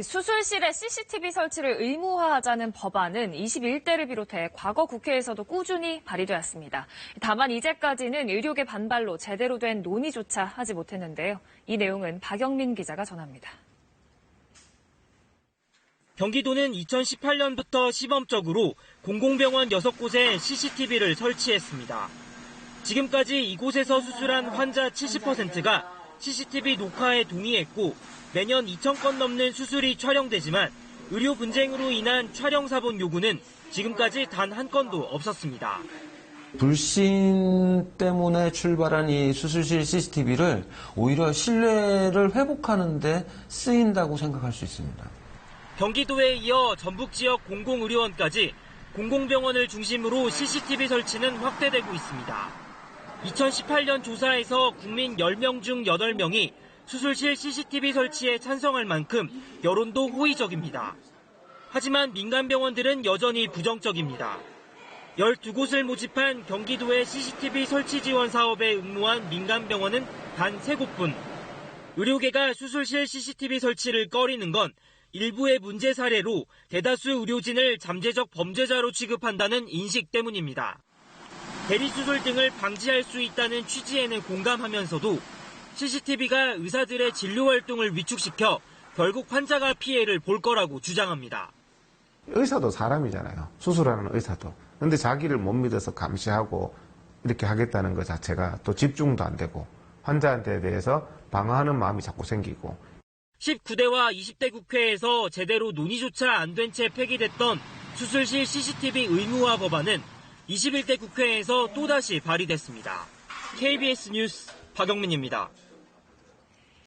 수술실에 CCTV 설치를 의무화하자는 법안은 21대를 비롯해 과거 국회에서도 꾸준히 발의되었습니다. 다만 이제까지는 의료계 반발로 제대로 된 논의조차 하지 못했는데요. 이 내용은 박영민 기자가 전합니다. 경기도는 2018년부터 시범적으로 공공병원 6곳에 CCTV를 설치했습니다. 지금까지 이곳에서 수술한 환자 70%가 CCTV 녹화에 동의했고 매년 2,000건 넘는 수술이 촬영되지만 의료 분쟁으로 인한 촬영 사본 요구는 지금까지 단 한 건도 없었습니다. 불신 때문에 출발한 이 수술실 CCTV를 오히려 신뢰를 회복하는데 쓰인다고 생각할 수 있습니다. 경기도에 이어 전북 지역 공공의료원까지 공공병원을 중심으로 CCTV 설치는 확대되고 있습니다. 2018년 조사에서 국민 10명 중 8명이 수술실 CCTV 설치에 찬성할 만큼 여론도 호의적입니다. 하지만 민간 병원들은 여전히 부정적입니다. 12곳을 모집한 경기도의 CCTV 설치 지원 사업에 응모한 민간 병원은 단 3곳뿐. 의료계가 수술실 CCTV 설치를 꺼리는 건 일부의 문제 사례로 대다수 의료진을 잠재적 범죄자로 취급한다는 인식 때문입니다. 대리수술 등을 방지할 수 있다는 취지에는 공감하면서도 CCTV가 의사들의 진료 활동을 위축시켜 결국 환자가 피해를 볼 거라고 주장합니다. 의사도 사람이잖아요. 수술하는 의사도. 근데 자기를 못 믿어서 감시하고 이렇게 하겠다는 것 자체가 또 집중도 안 되고 환자한테 대해서 방어하는 마음이 자꾸 생기고 19대와 20대 국회에서 제대로 논의조차 안 된 채 폐기됐던 수술실 CCTV 의무화 법안은 21대 국회에서 또다시 발의됐습니다. KBS 뉴스 박영민입니다.